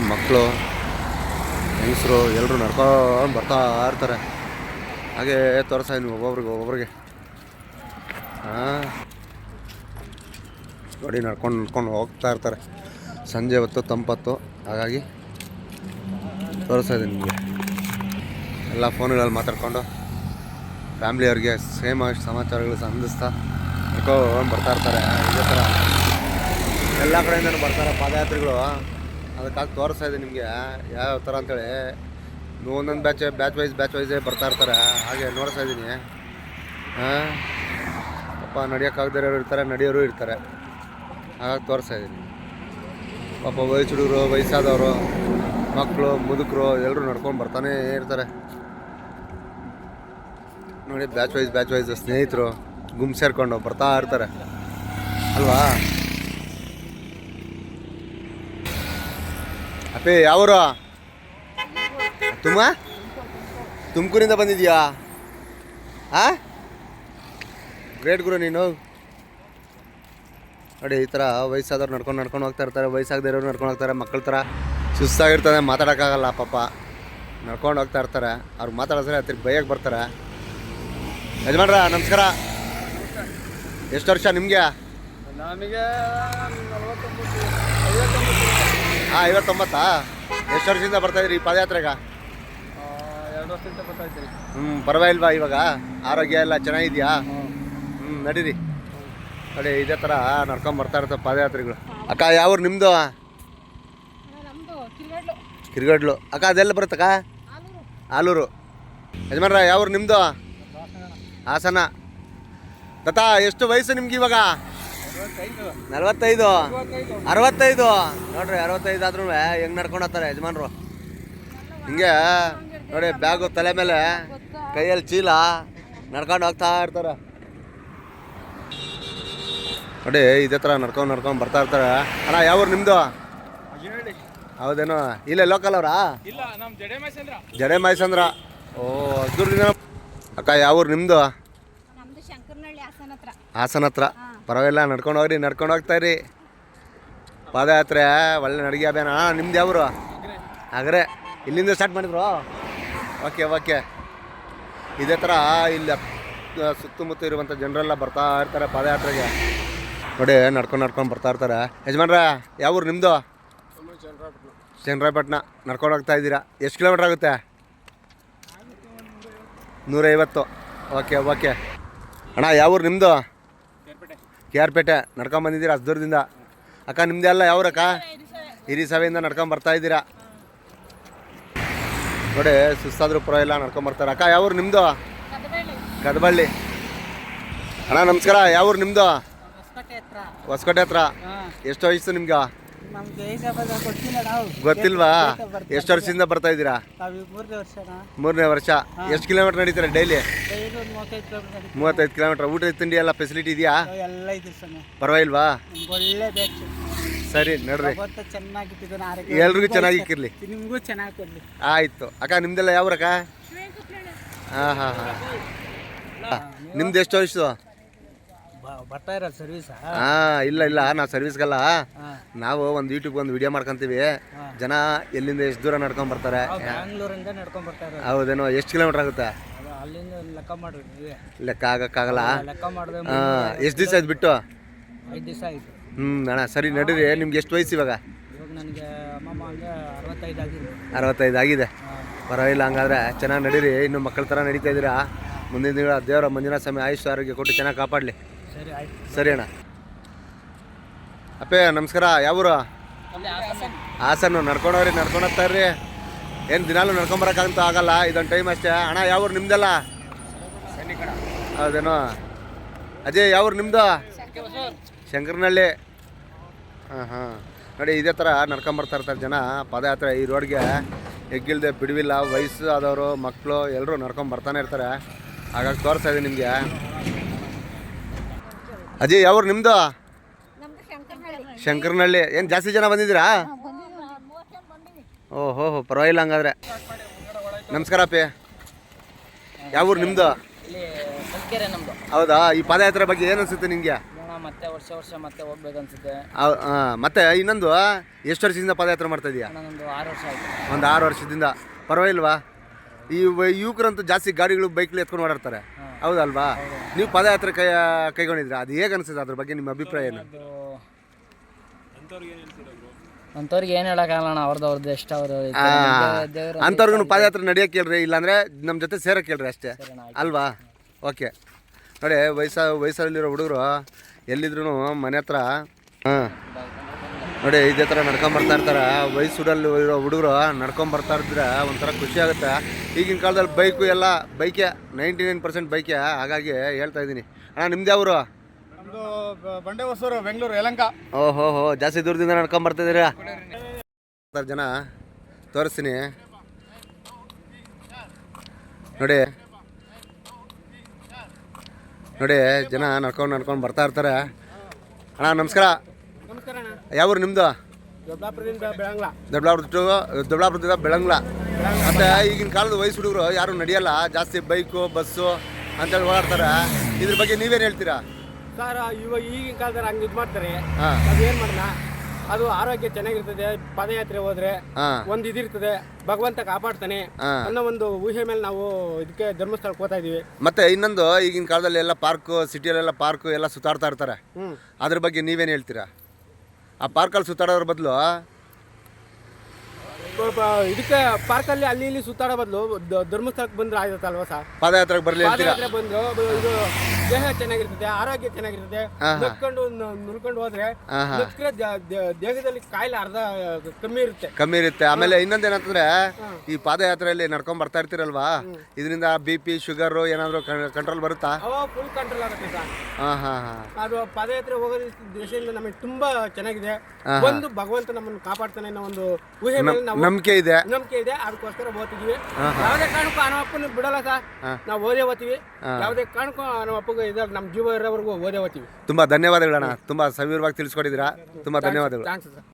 ಮಕ್ಕಳು ಹೆಂಗಸರು ಎಲ್ಲರೂ ನಡ್ಕೊಂಡು ಬರ್ತಾ ಇರ್ತಾರೆ. ಹಾಗೆ ತೋರಿಸ ನೀವು ಒಬ್ಬೊಬ್ರಿಗೆ ಒಬ್ಬೊಬ್ರಿಗೆ. ಹಾಂ. ನೋಡಿ ನಡ್ಕೊಂಡು ನಡ್ಕೊಂಡು ಹೋಗ್ತಾ ಇರ್ತಾರೆ. ಸಂಜೆ ಹೊತ್ತು, ತಂಪತ್ತು. ಹಾಗಾಗಿ ತೋರಿಸ್ತಾ ಇದ್ದೀನಿ ನಿಮಗೆ. ಎಲ್ಲ ಫೋನ್ಗಳಲ್ಲಿ ಮಾತಾಡ್ಕೊಂಡು ಫ್ಯಾಮ್ಲಿಯವ್ರಿಗೆ ಸೇಮ್ ಆಗಿ ಸಮಾಚಾರಗಳು ಸಂಧಿಸ್ತಾ ನಡ್ಕೊಂಡು ಬರ್ತಾ ಇರ್ತಾರೆ. ಇದೇ ಥರ ಎಲ್ಲ ಕಡೆಯಿಂದ ಬರ್ತಾರೆ ಪಾದಯಾತ್ರಿಗಳು. ಅದಕ್ಕಾಗಿ ತೋರಿಸ್ತಾ ಇದೆ ನಿಮಗೆ ಯಾವ ಥರ ಅಂತೇಳಿ. ಒಂದೊಂದು ಬ್ಯಾಚ್ ಬ್ಯಾಚ್ ವೈಸ್ ಬ್ಯಾಚ್ ವೈಸೇ ಬರ್ತಾ ಇರ್ತಾರೆ, ಹಾಗೆ ನೋಡ್ತಾ ಇದ್ದೀನಿ. ಹಾಂ ಪಾಪ ನಡೆಯೋಕ್ಕಾಗದಿರೋರು ಇರ್ತಾರೆ, ನಡೆಯೋರು ಇರ್ತಾರೆ. ಹಾಗಾಗಿ ತೋರಿಸ್ತಾ ಇದ್ದೀನಿ. ಪಾಪ ವಯಸ್ಸು ಹುಡುಗರು ವಯಸ್ಸಾದವರು, ಮಕ್ಕಳು, ಮುದುಕರು ಎಲ್ಲರೂ ನಡ್ಕೊಂಡು ಬರ್ತಾನೇ ಇರ್ತಾರೆ. ನೋಡಿ ಬ್ಯಾಚ್ ವೈಸ್ ಬ್ಯಾಚ್ ವೈಸ್ ಸ್ನೇಹಿತರು ಗುಂಪು ಸೇರಿಕೊಂಡು ಬರ್ತಾ ಇರ್ತಾರೆ. ಅಲ್ವಾ? ಅಪ್ಪೇ ಯಾವರು? ತುಮ ತುಮಕೂರಿಂದ ಬಂದಿದ್ಯಾ? ಆ? ಗ್ರೇಟ್ ಗುರು ನೀನು. ನೋಡಿ, ಈ ಥರ ವಯಸ್ಸಾದವ್ರು ನಡ್ಕೊಂಡು ನಡ್ಕೊಂಡು ಹೋಗ್ತಾ ಇರ್ತಾರೆ, ವಯಸ್ಸಾಗದೇ ಇರೋರು ನಡ್ಕೊಂಡು ಹೋಗ್ತಾರೆ ಮಕ್ಕಳ ಥರ ಸುಸ್ತಾಗಿರ್ತದೆ ಮಾತಾಡೋಕ್ಕಾಗಲ್ಲ ಪಾಪ. ನಡ್ಕೊಂಡು ಹೋಗ್ತಾ ಇರ್ತಾರೆ, ಅವ್ರು ಮಾತಾಡಿದ್ರೆ ತಿರ್ಗಿ ಬೈಯಕ್ಕೆ ಬರ್ತಾರೆ. ಯಜಮಾನ್ರ, ನಮಸ್ಕಾರ. ಎಷ್ಟು ವರ್ಷ ನಿಮಗೆ? ನಮಗೆ ಹಾಂ ಐವತ್ತೊಂಬತ್ತಾ? ಎಷ್ಟು ವರ್ಷದಿಂದ ಬರ್ತಾಯಿದ್ರಿ ಈ ಪಾದಯಾತ್ರೆಗೆ? ಆ, ಎರಡು ವರ್ಷದಿಂದ ಬರ್ತಾ ಇದ್ದೀರಿ. ಹ್ಞೂ ಪರವಾಗಿಲ್ವಾ ಇವಾಗ? ಆರೋಗ್ಯ ಎಲ್ಲ ಚೆನ್ನಾಗಿದೆಯಾ? ಹ್ಞೂ ನಡೀರಿ. ನೋಡಿ ಇದೇ ಥರ ನಡ್ಕೊಂಡು ಬರ್ತಾ ಇರ್ತಾರೆ ಪಾದಯಾತ್ರೆಗಳು. ಅಕ್ಕ ಯಾವ್ರು ನಿಮ್ಮದು ನಮ್ದು? ಕಿಲ್ಗಡ್ಲು ಕಿರ್ಗಡ್ಲು. ಅಕ್ಕ ಅದೆಲ್ಲ ಬರುತ್ತಕ್ಕ? ಆಲೂರು. ಆಲೂರು ಯಜಮಾನ್ರ ಯಾವ್ರು ನಿಮ್ಮದು ಹಾಸನ. ದತ್ತ ಎಷ್ಟು ವಯಸ್ಸು ನಿಮ್ಗೆ ಇವಾಗ? ನಲವತ್ತೈದು. ಅರವತ್ತೈದು. ನೋಡ್ರಿ ಅರವತ್ತೈದು ಆದ್ರೂ ಹೆಂಗ್ ನಡ್ಕೊಂಡು ಹೋಗ್ತಾರೆ ಯಜಮಾನ್ರು. ಹಿಂಗೆ ನೋಡಿ ಬ್ಯಾಗು ತಲೆ ಮೇಲೆ ಕೈಯಲ್ಲಿ ಚೀಲ ನಡ್ಕೊಂಡು ಹೋಗ್ತಾ ಇರ್ತಾರೆ. ನೋಡಿ ಇದೇ ಥರ ನಡ್ಕೊಂಡು ನಡ್ಕೊಂಡು ಬರ್ತಾ ಇರ್ತಾರೆ. ಅಣ್ಣ ಯಾವ್ರು ನಿಮ್ಮದು ಹೇಳಿ ಹೌದೇನೋ? ಇಲ್ಲೇ ಲೋಕಲ್ ಅವರಾ? ಜಡೆ ಮೈಸಂದ್ರ ಓ ದೂರದಿಂದ ಅಕ್ಕ ಯಾವ್ರು ನಿಮ್ಮದು ಹಾಸನ ಹತ್ರ. ಪರವಾಗಿಲ್ಲ, ನಡ್ಕೊಂಡು ಹೋಗ್ರಿ, ನಡ್ಕೊಂಡು ಹೋಗ್ತಾ ಇರಿ. ಪಾದಯಾತ್ರೆ, ಒಳ್ಳೆ ನಡಿಗೆ ಅಭ್ಯಾನ. ನಿಮ್ದು ಯಾವ್ರು? ಆಗ್ರೆ ಇಲ್ಲಿಂದ ಸ್ಟಾರ್ಟ್ ಮಾಡಿದ್ರು? ಓಕೆ ಓಕೆ ಇದೇ ಥರ ಇಲ್ಲಿ ಸುತ್ತಮುತ್ತ ಇರುವಂಥ ಜನರೆಲ್ಲ ಬರ್ತಾ ಇರ್ತಾರೆ ಪಾದಯಾತ್ರೆಗೆ. ನೋಡಿ, ನಡ್ಕೊಂಡು ನಡ್ಕೊಂಡು ಬರ್ತಾ ಇರ್ತಾರೆ. ಯಜಮಾನ್ರ, ಯಾವ ಊರು ನಿಮ್ಮದು ಚಂದ್ರಾಯಪಟ್ಟಣ ನಡ್ಕೊಂಡು ಹೋಗ್ತಾ ಇದ್ದೀರಾ? ಎಷ್ಟು ಕಿಲೋಮೀಟ್ರ್ ಆಗುತ್ತೆ? ನೂರೈವತ್ತು. ಓಕೆ ಓಕೆ ಅಣ್ಣ, ಯಾವ ಊರು ನಿಮ್ಮದು ಕೆ ಆರ್ ಪೇಟೆ ನಡ್ಕೊಂಡ್ ಬಂದಿದ್ದೀರಾ? ಅಕ್ಕ ನಿಮ್ದೆಲ್ಲ ಯಾವ್ರಕ್ಕ ಹಿರಿ ಸಭೆಯಿಂದ ನಡ್ಕೊಂಡ್ ಬರ್ತಾ ಇದ್ದೀರಾ? ನೋಡಿ ಸುಸ್ತಾದ್ರೂ ಪುರ ಇಲ್ಲ ನಡ್ಕೊಂಡ್ ಬರ್ತಾರೆ. ಅಕ್ಕ ಯಾವ್ರು ನಿಮ್ಮದು ಕದಬೇಳಿ ಕದಬಳ್ಳಿ. ಅಣ್ಣ ನಮಸ್ಕಾರ. ಯಾವ್ರು ನಿಮ್ಮದು ಹೊಸಕೋಟೆ ಹತ್ರ. ಎಷ್ಟು ವಯಸ್ಸು ನಿಮ್ಗೆ? ಗೊತ್ತಿಲ್ವಾ? ಎಷ್ಟು ವರ್ಷದಿಂದ ಬರ್ತಾ ಇದ್ದೀರಾ? ಮೂರನೇ ವರ್ಷ ಎಷ್ಟು ಕಿಲೋಮೀಟರ್ ನಡೀತಾರೆ ಡೈಲಿ? ಮೂವತ್ತೈದು ಕಿಲೋಮೀಟರ್ ಊಟ ತಿಂಡಿ ಎಲ್ಲ ಫೆಸಿಲಿಟಿ ಇದೆಯಾ? ಪರವಾಗಿಲ್ವಾ? ಸರಿ ನಡ್ರಿ. ಎಲ್ರಿಗೂ ಚೆನ್ನಾಗಿಕ್ಕಿರ್ಲಿ ಆಯ್ತು. ಅಕ್ಕ ನಿಮ್ದೆಲ್ಲ ಯಾವ್ರಕ್ಕ? ಹಾಂ ಹಾಂ ಹಾಂ. ನಿಮ್ದು ಎಷ್ಟು ವಯಸ್ಸು ಬರ್ತಾ ಇರಲ್ಲ ಸರ್ವಿಸ್ ಹಾಂ ಇಲ್ಲ ಇಲ್ಲ ನಾವು ಸರ್ವಿಸ್ಗಲ್ಲ ನಾವು ಒಂದು ಯೂಟ್ಯೂಬ್ ಒಂದು ವಿಡಿಯೋ ಮಾಡ್ಕೊಂತೀವಿ. ಜನ ಎಲ್ಲಿಂದ ಎಷ್ಟು ದೂರ ನಡ್ಕೊಂಡ್ ಬರ್ತಾರೆ? ಬ್ಯಾಂಗ್ಳೂರಿಂದ ನಡ್ಕೊಂಡ್ ಬರ್ತಾ ಇರೋದು. ಹೌದೇನೋ ಎಷ್ಟು ಕಿಲೋಮೀಟರ್ ಆಗುತ್ತೆ? ಅದು ಅಲ್ಲಿಂದ ಲೆಕ್ಕ ಮಾಡ್ರಿ ನೀವೇ. ಲೆಕ್ಕ ಆಗಕ್ಕಾಗಲ್ಲ? ಲೆಕ್ಕ ಮಾಡಿದ್ರೆ ಹಾಂ ಎಷ್ಟು ದಿವಸ ಆಯ್ತು ಬಿಟ್ಟು? ಐದು ದಿವಸ ಆಯಿತು. ಹ್ಞೂ ಅಣ್ಣ ಸರಿ ನಡೀರಿ ನಿಮ್ಗೆ ಎಷ್ಟು ವಯಸ್ಸು ಇವಾಗ? ಇವಾಗ ನನಗೆ ಅಮ್ಮಮ್ಮ ಹಂಗೆ ಅರವತ್ತೈದು ಆಗಿದೆ. ಅರವತ್ತೈದು ಆಗಿದೆ. ಪರವಾಗಿಲ್ಲ ಹಂಗಾದ್ರೆ ಚೆನ್ನಾಗಿ ನಡೀರಿ. ಇನ್ನು ಮಕ್ಕಳ ಥರ ನಡೀತಾ ಇದ್ದೀರಾ? ಮುಂದಿನ ದಿನ ದೇವರ ಮಂಜುನಾಥ ಸ್ವಾಮಿ ಆಯುಷ್ ಆರೋಗ್ಯ ಕೊಟ್ಟು ಚೆನ್ನಾಗಿ ಕಾಪಾಡಲಿ. ಸರಿ ಅಣ್ಣ. ಅಪ್ಪೇ, ನಮಸ್ಕಾರ. ಯಾವೂರು? ಹಾಸನ್ನು. ನಡ್ಕೊಂಡವ್ರಿ, ನಡ್ಕೊಂಡು ಹೋಗ್ತಾ ರೀ ಏನು ದಿನಾಲು ನಡ್ಕೊಂಬರಕ್ಕಂತೂ ಆಗಲ್ಲ. ಇದೊಂದು ಟೈಮ್ ಅಷ್ಟೇ. ಅಣ್ಣ, ಯಾವೂರು ನಿಮ್ದಲ್ಲ? ಹೌದೇನೋ? ಅಜಯ್, ಯಾವೂರು ನಿಮ್ಮದು ಶಂಕರನಹಳ್ಳಿ. ಹಾಂ ಹಾಂ. ನೋಡಿ, ಇದೇ ಥರ ನಡ್ಕೊಂಬರ್ತಾ ಇರ್ತಾರೆ ಜನ. ಪಾದಯಾತ್ರೆ ಈ ರೋಡ್ಗೆ ಎಗ್ಗಿಲ್ದೆ ಬಿಡುವಿಲ್ಲ. ವಯಸ್ಸು ಆದವರು ಮಕ್ಕಳು ಎಲ್ಲರೂ ನಡ್ಕೊಂಬರ್ತಾನೆ ಇರ್ತಾರೆ. ಹಾಗಾಗಿ ತೋರಿಸ್ತಾ ಇದೆ ನಿಮಗೆ. ಅಜಯ್ ಯಾವ್ರು ನಿಮ್ಮದು ಶಂಕರ್ನಹಳ್ಳಿ. ಏನು ಜಾಸ್ತಿ ಜನ ಬಂದಿದ್ದೀರಾ? ಓಹೋ ಹೋ ಪರವಾಗಿಲ್ಲ ಹಂಗಾದ್ರೆ. ನಮಸ್ಕಾರ ಅಪ್ಪಿ. ಯಾವ ಊರು ನಿಮ್ಮದು ಹೌದಾ? ಈ ಪಾದಯಾತ್ರೆ ಬಗ್ಗೆ ಏನು ಅನಿಸುತ್ತೆ ನಿಮಗೆ? ಮತ್ತೆ ವರ್ಷ ವರ್ಷ ಮತ್ತೆ ಹೋಗ್ಬೇಕು ಅನ್ಸುತ್ತೆ. ಮತ್ತೆ ಇನ್ನೊಂದು ಎಷ್ಟು ವರ್ಷದಿಂದ ಪಾದಯಾತ್ರೆ ಮಾಡ್ತಾ ಇದೀಯಾ? ಒಂದು ಆರು ವರ್ಷದಿಂದ. ಪರವಾಗಿಲ್ವಾ? ಈ ಯುವಕರಂತೂ ಜಾಸ್ತಿ ಗಾಡಿಗಳು ಬೈಕ್ಲಿ ಎತ್ಕೊಂಡು ಓಡಾಡ್ತಾರೆ. ಹೌದಲ್ವಾ? ನೀವು ಪದಯಾತ್ರೆ ಕೈ ಕೈಗೊಂಡಿದ್ರೆ ಅದು ಹೇಗೆ ಅನಿಸುತ್ತೆ ಅದ್ರ ಬಗ್ಗೆ ನಿಮ್ಮ ಅಭಿಪ್ರಾಯ ಏನು? ಅಂತವ್ರಿಗೆ ಅಂಥವ್ರಿಗೆ ಏನು ಹೇಳೋಕ್ಕಾಗಲ್ಲ ಅವ್ರದ್ದು ಅವ್ರದ್ದು ಎಷ್ಟು ಅವರು ದೇವರು ಅಂಥವ್ರಿಗೂ ಪಾದಯಾತ್ರೆ ನಡೆಯೋಕೆ ಕೇಳ್ರಿ ಇಲ್ಲಾಂದ್ರೆ ನಮ್ಮ ಜೊತೆ ಸೇರಕ್ಕೆ ಕೇಳ್ರಿ ಅಷ್ಟೇ. ಅಲ್ವಾ? ಓಕೆ. ನೋಡಿ ವಯಸ್ಸ ವಯಸ್ಸಲ್ಲಿರೋ ಹುಡುಗರು ಎಲ್ಲಿದ್ರು ಮನೆ ಹತ್ರ ಹಾಂ. ನೋಡಿ ಇದೇ ಥರ ನಡ್ಕೊಂಬರ್ತಾ ಇರ್ತಾರೆ. ವಯಸ್ಸುಡಲ್ಲಿ ಇರೋ ಹುಡುಗರು ನಡ್ಕೊಂಬರ್ತಾ ಇದ್ರೆ ಒಂಥರ ಖುಷಿ ಆಗುತ್ತೆ. ಈಗಿನ ಕಾಲದಲ್ಲಿ ಬೈಕು ಎಲ್ಲ ಬೈಕೆ ನೈಂಟಿ ನೈನ್ ಪರ್ಸೆಂಟ್ ಬೈಕೆ ಹಾಗಾಗಿ ಹೇಳ್ತಾ ಇದ್ದೀನಿ. ಅಣ್ಣ ನಿಮ್ದು ಯಾವರು? ಬಂಡೆ ಹೊಸೂರು ಬೆಂಗಳೂರು ಯಲಂಕ. ಓಹೋ ಹೋ ಜಾಸ್ತಿ ದೂರದಿಂದ ನಡ್ಕೊಂಬರ್ತಿದ್ದೀರಾ ಹತ್ತಾರು ಜನ ತೋರಿಸ್ತೀನಿ. ನೋಡಿ. ನೋಡಿ ಜನ ನಡ್ಕೊಂಡು ನಡ್ಕೊಂಡು ಬರ್ತಾ ಇರ್ತಾರೆ. ಅಣ್ಣ ನಮಸ್ಕಾರ. ನಮಸ್ಕಾರ ಅಣ್ಣ ಯಾವ ಊರು ನಿಮ್ಮದು ದೊಡ್ಡಾಪುರದಿಂದ ಬೆಳಂಗ್ಲ. ದೊಡ್ಡಬಳ್ಳಾಪುರ ಟು ದೊಡ್ಡಬಳ್ಳಾಪುರದಿಂದ ಬೆಳಂಗ್ಲ. ಮತ್ತು ಈಗಿನ ಕಾಲದ ವಯಸ್ಸು ಹುಡುಗರು ಯಾರು ನಡೆಯಲ್ಲ? ಜಾಸ್ತಿ ಬೈಕು ಬಸ್ಸು ಅಂತೇಳಿ ಓಡಾಡ್ತಾರೆ. ಇದ್ರ ಬಗ್ಗೆ ನೀವೇನು ಹೇಳ್ತೀರಾ? ಸರ್ ಇವಾಗ ಈಗಿನ ಕಾಲದಲ್ಲಿ ಹಂಗೆ ಇದು ಮಾಡ್ತಾರೆ. ಅದು ಏನು ಮಾಡೋಣ ಅದು ಆರೋಗ್ಯ ಚೆನ್ನಾಗಿರ್ತದೆ ಪಾದಯಾತ್ರೆ ಹೋದ್ರೆ ಒಂದು ಇದಿರ್ತದೆ ಭಗವಂತ ಕಾಪಾಡ್ತಾನೆ ಅನ್ನೋ ಒಂದು ಊಹೆ ಮೇಲೆ ನಾವು ಇದಕ್ಕೆ ಧರ್ಮಸ್ಥಳಕ್ಕೆ ಹೋಗ್ತಾ ಇದೀವಿ. ಮತ್ತೆ ಇನ್ನೊಂದು ಈಗಿನ ಕಾಲದಲ್ಲಿ ಎಲ್ಲ ಪಾರ್ಕು ಸಿಟಿಯಲ್ಲೆಲ್ಲ ಪಾರ್ಕು ಎಲ್ಲ ಸುತ್ತಾಡ್ತಾ ಇರ್ತಾರೆ. ಅದ್ರ ಬಗ್ಗೆ ನೀವೇನು ಹೇಳ್ತೀರಾ? ಆ ಪಾರ್ಕಲ್ಲಿ ಸುತ್ತಾಡೋದ್ರ ಬದಲು? ಇದಕ್ಕೆ ಪಾರ್ಕಲ್ಲಿ ಅಲ್ಲಿ ಇಲ್ಲಿ ಸುತ್ತಾಡೋ ಬದಲು ಧರ್ಮಸ್ಥಳಕ್ಕೆ ಬಂದ್ರೆ ಆಯ್ತಲ್ವಾ ಸರ್? ಪಾದಯಾತ್ರೆಗೆ ಬರಲಿ ಪಾದಯಾತ್ರೆ ಬಂದು ಇದು ದೇಹ ಚೆನ್ನಾಗಿರ್ತದೆ ಆರೋಗ್ಯ ಚೆನ್ನಾಗಿರ್ತದೆ. ನಡ್ಕೊಂಡು ನ- ನುಡ್ಕೊಂಡು ಹೋದ್ರೆ ದೇಹದಲ್ಲಿ ಕಾಯಿಲೆ ಅರ್ಧ ಕಮ್ಮಿ ಇರುತ್ತೆ. ಕಮ್ಮಿ ಇರುತ್ತೆ. ಆಮೇಲೆ ಇನ್ನೊಂದೇನಂತಂದ್ರೆ ಈ ಪಾದಯಾತ್ರೆಯಲ್ಲಿ ನಡ್ಕೊಂಡ್ ಬರ್ತಾ ಇರ್ತೀರಲ್ವಾ? ಇದರಿಂದ ಬಿ ಪಿ ಶುಗರು ಏನಾದರೂ ಕಂಟ್ರೋಲ್ ಬರುತ್ತಾ? ಅವಾಗ ಫುಲ್ ಕಂಟ್ರೋಲ್ ಆಗುತ್ತೆ ಸರ್. ಹಾಂ ಹಾಂ ಹಾಂ. ಅದು ಪಾದಯಾತ್ರೆ ಹೋಗೋದ್ರ ದೇಶದಿಂದ ನಮಗೆ ತುಂಬಾ ಚೆನ್ನಾಗಿದೆ. ಒಂದು ಭಗವಂತ ನಮ್ಮನ್ನು ಕಾಪಾಡ್ತಾನೆ ಅನ್ನೋ ಒಂದು ಊಹೆ ಮೇಲೆ ನಾವು ನಂಬಿಕೆ ಇದೆ. ನಂಬಿಕೆ ಇದೆ. ಅದಕ್ಕೋಸ್ಕರ ಓದ್ತಿದೀವಿ ಯಾವುದೇ ಕಾರಣಕ್ಕೂ ಹನುಮಪ್ಪನ ಬಿಡಲ್ಲ ಸರ್. ನಾವು ಓದೇ ಓದ್ತೀವಿ ಯಾವುದೇ ಕಾರಣಕ್ಕೂ ಹನುಮಪ್ಪಗೆ ಇದಾಗ ನಮ್ಮ ಜೀವ ಇರೋವರೆಗೂ ಓದೇ ಓದ್ತೀವಿ ತುಂಬಾ ಧನ್ಯವಾದಗಳಣ್ಣ. ತುಂಬಾ ಸವಿರವಾಗಿ ತಿಳಿಸ್ಕೊಟ್ಟಿದ್ದೀರಾ. ತುಂಬಾ ಧನ್ಯವಾದಗಳು. Thanks sir.